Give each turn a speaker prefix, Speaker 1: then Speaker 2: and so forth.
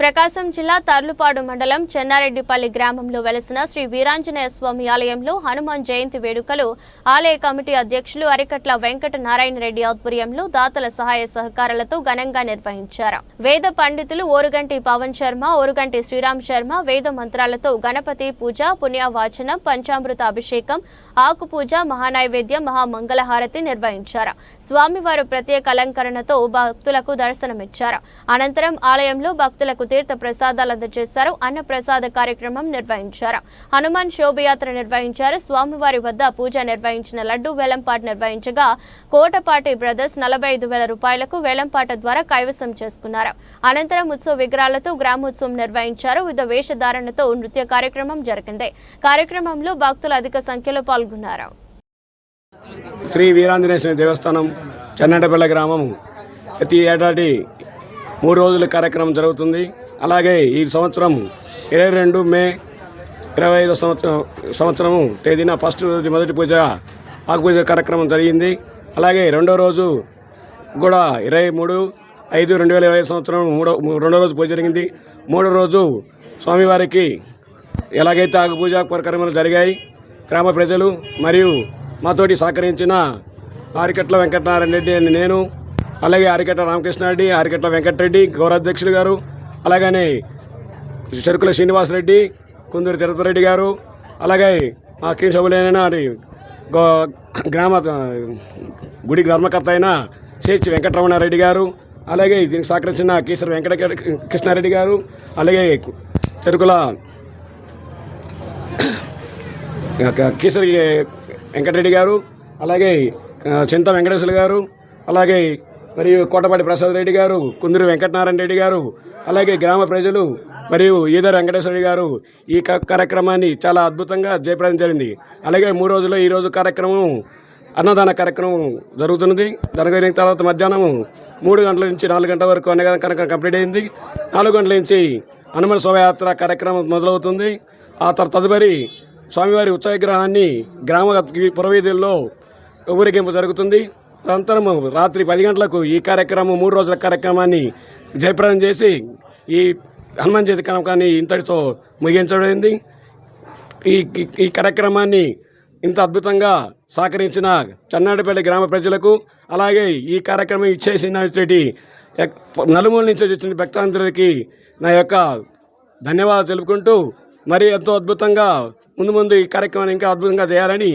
Speaker 1: ప్రకాశం జిల్లా తర్లుపాడు మండలం చెన్నారెడ్డిపల్లి గ్రామంలో వెలసిన శ్రీ వీరాంజనేయ స్వామి ఆలయంలో హనుమాన్ జయంతి వేడుకలు ఆలయ కమిటీ అధ్యక్షులు అరికట్ల వెంకట నారాయణ రెడ్డి ఆధ్వర్యంలో దాతల సహాయ సహకారాలతో ఘనంగా నిర్వహించారు. వేద పండితులు ఓరుగంటి పవన్ శర్మ ఓరుగంటి శ్రీరామ్ శర్మ వేద మంత్రాలతో గణపతి పూజ పుణ్యవాచనం పంచామృత అభిషేకం ఆకు పూజ మహానైవేద్యం మహామంగళహారతి నిర్వహించారు. స్వామివారు ప్రత్యేక అలంకరణతో భక్తులకు దర్శనమిచ్చారు. అనంతరం ఆలయంలో భక్తులకు తీర్థ ప్రసాదాలు అందజేశారు. అన్న ప్రసాద కార్యక్రమం నిర్వహించారు. హనుమాన్ శోభయాత్ర నిర్వహించారు. స్వామివారి వద్ద పూజ నిర్వహించిన లడ్డు వేలంపాట నిర్వహించగా కోటపాటి బ్రదర్స్ నలభై ఐదు వేల రూపాయలకు వేలంపాట ద్వారా కైవసం చేసుకున్నారు. అనంతరం ఉత్సవ విగ్రహాలతో గ్రామోత్సవం నిర్వహించారు. వివిధ వేషధారణతో నృత్య కార్యక్రమం జరిగింది. కార్యక్రమంలో భక్తులు అధిక సంఖ్యలో పాల్గొన్నారు.
Speaker 2: శ్రీ వీరాంజనేయ దేవస్థానం చెన్నటపల్లి గ్రామం ప్రతి ఏడాది మూడు రోజుల కార్యక్రమం జరుగుతుంది. అలాగే ఈ సంవత్సరం ఇరవై రెండు మే ఇరవై ఐదో సంవత్సరం సంవత్సరము తేదీన ఫస్ట్ రోజు మొదటి పూజ ఆకుపూజ కార్యక్రమం జరిగింది. అలాగే రెండో రోజు కూడా ఇరవై మూడు ఐదు రెండు వేల ఇరవై సంవత్సరం మూడో రెండో రోజు పూజ జరిగింది. మూడో రోజు స్వామివారికి ఎలాగైతే ఆకుపూజ కార్యక్రమాలు జరిగాయి గ్రామ ప్రజలు మరియు మాతోటి సహకరించిన ఆరికట్ల వెంకటనారాయణ రెడ్డి అని నేను అలాగే ఆరికట్ల రామకృష్ణారెడ్డి ఆరికట్ల వెంకటరెడ్డి గౌరవాధ్యక్షులు గారు అలాగనే చెరుకుల శ్రీనివాసరెడ్డి కుందూరు తిరుపతిరెడ్డి గారు అలాగే మా క్రీమ్ సభ్యులైన గో గ్రామ గుడి ధర్మకర్త అయిన సిహెచ్ వెంకటరమణారెడ్డి గారు అలాగే దీనికి సహకరించిన కేసరి వెంకట కృష్ణారెడ్డి గారు అలాగే చెరుకుల కేసరి వెంకటరెడ్డి గారు అలాగే చింత వెంకటేశ్వర గారు అలాగే మరియు కోటపాటి ప్రసాద్ రెడ్డి గారు కుందూరు వెంకటనారాయణ రెడ్డి గారు అలాగే గ్రామ ప్రజలు మరియు ఈదర్ వెంకటేశ్వర గారు ఈ క- కార్యక్రమాన్ని చాలా అద్భుతంగా జయప్రదం జరిగింది. అలాగే మూడు రోజుల్లో ఈ రోజు కార్యక్రమం అన్నదాన కార్యక్రమం జరుగుతున్నది. జరిగిన తర్వాత మధ్యాహ్నం మూడు గంటల నుంచి నాలుగు గంటల వరకు అన్నదాన కార్యక్రమం కంప్లీట్ అయింది. నాలుగు గంటల నుంచి హనుమాన్ శోభయాత్ర కార్యక్రమం మొదలవుతుంది. ఆ తర్వాత తదుపరి స్వామివారి ఉత్సవ విగ్రహాన్ని గ్రామ పురవీధుల్లో ఊరేగింపు జరుగుతుంది. అనంతరం రాత్రి పది గంటలకు ఈ కార్యక్రమం మూడు రోజుల కార్యక్రమాన్ని జయప్రదం చేసి ఈ హనుమాన్ జయంతి కార్యక్రమాన్ని ఇంతటితో ముగించబడింది ఈ ఈ- కార్యక్రమాన్ని ఇంత అద్భుతంగా సహకరించిన చన్నాడపల్లి గ్రామ ప్రజలకు అలాగే ఈ కార్యక్రమం ఇచ్చేసిన నలుమూల నుంచి వచ్చిన భక్తాంతరులకి నా యొక్క ధన్యవాదాలు తెలుపుకుంటూ మరి ఎంతో అద్భుతంగా ముందు ముందు ఈ కార్యక్రమాన్ని ఇంకా అద్భుతంగా చేయాలని